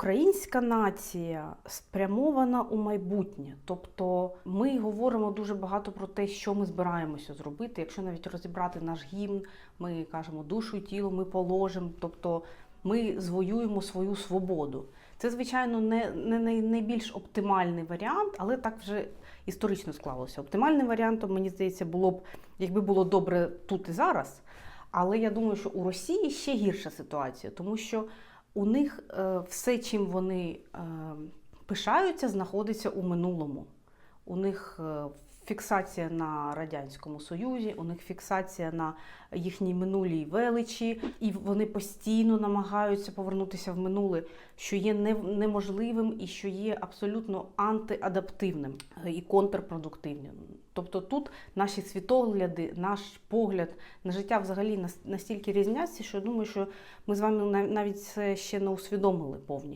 Українська нація спрямована у майбутнє. Тобто ми говоримо дуже багато про те, що ми збираємося зробити. Якщо навіть розібрати наш гімн, ми кажемо душу і тіло ми положимо. Тобто ми звоюємо свою свободу. Це, звичайно, не, не найбільш оптимальний варіант, але так вже історично склалося. Оптимальним варіантом, мені здається, було б, якби було добре тут і зараз. Але я думаю, що у Росії ще гірша ситуація, тому що у них е, все, чим вони е, пишаються, знаходиться у минулому. У них е, фіксація на Радянському Союзі, у них фіксація на їхній минулій величі, і вони постійно намагаються повернутися в минуле, що є неможливим і що є абсолютно антиадаптивним і контрпродуктивним. Тобто тут наші світогляди, наш погляд на життя взагалі настільки різняться, що думаю, що ми з вами нав- навіть це ще не усвідомили повністю.